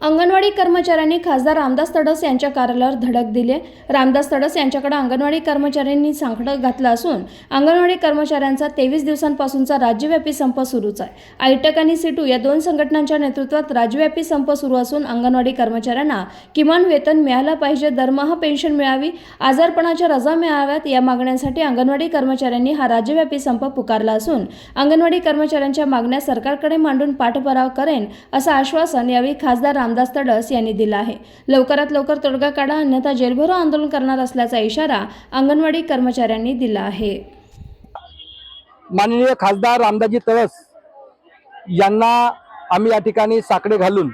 अंगणवाडी कर्मचाऱ्यांनी खासदार रामदास तडस यांच्या कार्यालयावर धडक दिली. रामदास तडस यांच्याकडे अंगणवाडी कर्मचाऱ्यांनी सांकडं घातलं असून अंगणवाडी कर्मचाऱ्यांचा तेवीस दिवसांपासूनचा राज्यव्यापी संप सुरूच आहे. आयटक आणि सिटू या दोन संघटनांच्या नेतृत्वात राज्यव्यापी संप सुरू असून अंगणवाडी कर्मचाऱ्यांना किमान वेतन मिळालं पाहिजे दरमहा पेन्शन मिळावी आजारपणाच्या रजा मिळाव्यात या मागण्यांसाठी अंगणवाडी कर्मचाऱ्यांनी हा राज्यव्यापी संप पुकारला असून अंगणवाडी कर्मचाऱ्यांच्या मागण्या सरकारकडे मांडून पाठपुरावा करेन असं आश्वासन यावेळी खासदार रामदास तडस यांनी दिला आहे. लवकरात लवकर तोडगा काढा अन्यथा जेलभरो आंदोलन करणार असल्याचा इशारा अंगणवाडी कर्मचाऱ्यांनी दिला आहे. माननीय खासदार रामदासजी तळस यांना आम्ही या ठिकाणी साकडे घालून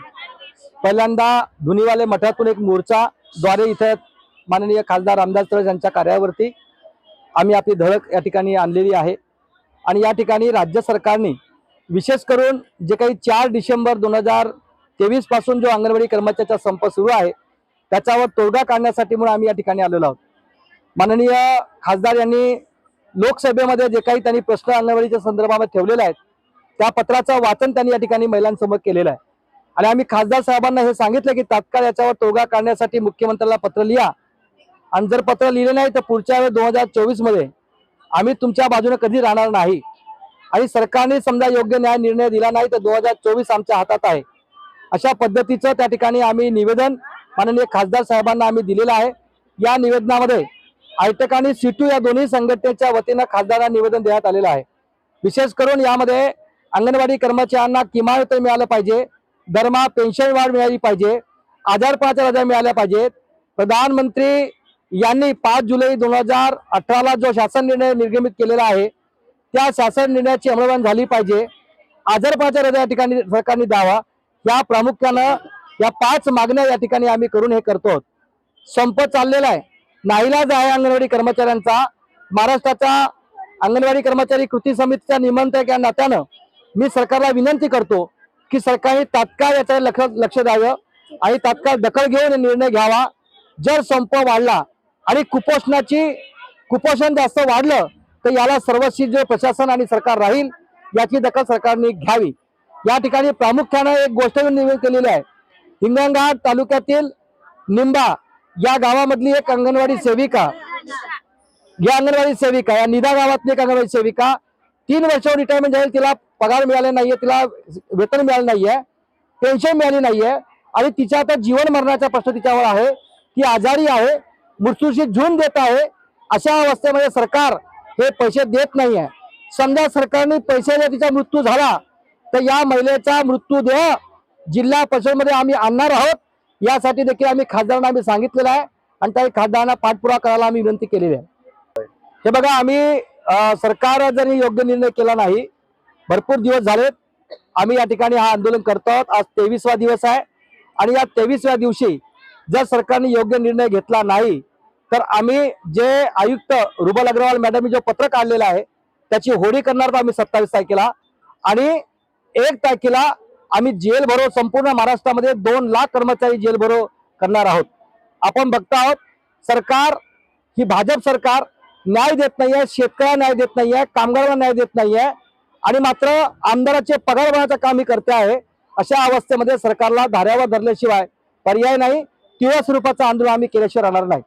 पहिल्यांदा धुनीवाले मठातून एक मोर्चा द्वारे इथं माननीय खासदार रामदास तळस यांच्या कार्यावरती आम्ही आपली धडक या ठिकाणी आणलेली आहे. आणि या ठिकाणी राज्य सरकारने विशेष करून जे काही चार डिसेंबर दोन हजार तेवीसपासून जो अंगणवाडी कर्मचाऱ्याचा संप सुरू आहे त्याच्यावर तोडगा काढण्यासाठी म्हणून आम्ही या ठिकाणी आलेलो आहोत. माननीय खासदार यांनी लोकसभेमध्ये जे काही त्यांनी प्रश्न अंगणवाडीच्या संदर्भामध्ये ठेवलेले आहेत त्या पत्राचं वाचन त्यांनी या ठिकाणी महिलांसमोर केलेलं आहे. आणि आम्ही खासदार साहेबांना हे सांगितलं की तात्काळ याच्यावर तोडगा काढण्यासाठी मुख्यमंत्र्याला पत्र लिहा. आणि जर पत्र लिहिलं नाही तर पुढच्या वेळेस दोन हजार चोवीसमध्ये आम्ही तुमच्या बाजूने कधी राहणार नाही. आणि सरकारने समजा योग्य न्याय निर्णय दिला नाही तर दोन हजार चोवीस आमच्या हातात आहे. अशा पद्धतीचं त्या ठिकाणी आम्ही निवेदन माननीय खासदार साहेबांना आम्ही दिलेलं आहे. या निवेदनामध्ये आयटक आणि सिटू या दोन्ही संघटनेच्या वतीनं खासदारांना निवेदन देण्यात आलेलं आहे. विशेष करून यामध्ये अंगणवाडी कर्मचाऱ्यांना किमान वेतन मिळालं पाहिजे दरमहा पेन्शन वाढ मिळाली पाहिजे आजारपणाच्या रजा मिळाल्या पाहिजेत. प्रधानमंत्री यांनी पाच जुलै दोन हजार अठराला जो शासन निर्णय निर्गमित केलेला आहे त्या शासन निर्णयाची अंमलबजावणी झाली पाहिजे. आजारपणाच्या रजा या ठिकाणी सरकारने द्यावा. या प्रामुख्यानं या पाच मागण्या या ठिकाणी आम्ही करून हे करतो आहोत. संप चाललेला आहे. नाईलाज आहे अंगणवाडी कर्मचाऱ्यांचा. महाराष्ट्राच्या अंगणवाडी कर्मचारी कृती समितीच्या निमंत्रक या नात्यानं मी सरकारला विनंती करतो की सरकारने तात्काळ याचं लक्ष लक्ष द्यावं आणि तात्काळ दखल घेऊन निर्णय घ्यावा. जर संप वाढला आणि कुपोषणाची कुपोषण जास्त वाढलं तर याला सर्वस्वी जे प्रशासन आणि सरकार राहील याची दखल सरकारने घ्यावी. या ठिकाणी प्रामुख्यानं एक गोष्ट निवेदन केलेली आहे. हिंगणघाट तालुक्यातील निंबा या गावामधली एक अंगणवाडी सेविका या अंगणवाडी सेविका या निदा गावातली एक अंगणवाडी सेविका तीन वर्षावर रिटायरमेंट झाली तिला पगार मिळाले नाहीये तिला वेतन मिळालं नाहीये पेन्शन मिळाली नाहीये आणि तिच्या आता जीवन मरणाचा प्रश्न तिच्यावर आहे. ती आजारी आहे मृत्यूशी झून देत आहे. अशा अवस्थेमध्ये सरकार हे पैसे देत नाहीये. समजा सरकारने पैसे तिचा मृत्यू झाला तर या महिलेचा मृत्यूदेह जिल्हा परिषदमध्ये आम्ही आणणार आहोत. यासाठी देखील आम्ही खासदारांना आम्ही सांगितलेलं आहे आणि त्या खासदारांना पाठपुरावा करायला आम्ही विनंती केलेली आहे. हे बघा आम्ही सरकार जरी योग्य निर्णय केला नाही भरपूर दिवस झालेत. आम्ही या ठिकाणी हा आंदोलन करतो आहोत. आज तेवीसवा दिवस आहे आणि या तेवीसव्या दिवशी जर सरकारने योग्य निर्णय घेतला नाही तर आम्ही जे आयुक्त रुबल अग्रवाल मॅडमनी जो पत्र काढलेलं आहे त्याची होळी करणार आहोत आम्ही सत्तावीस तारखेला. आणि एक तारखेला आम्ही जेल भरो संपूर्ण महाराष्ट्रामध्ये दोन लाख कर्मचारी जेल भरो करणार आहोत. आपण बघता आहोत सरकार ही भाजप सरकार न्याय देत नाहीये शेतकऱ्याला न्याय देत नाहीये कामगारांना न्याय देत नाहीये आणि मात्र आमदाराचे पगार भरण्याचं काम ही करते आहे अशा अवस्थेमध्ये सरकारला धाऱ्यावर धरल्याशिवाय पर्याय नाही तीव्र स्वरूपाचं आंदोलन आम्ही केल्याशिवाय राहणार नाही.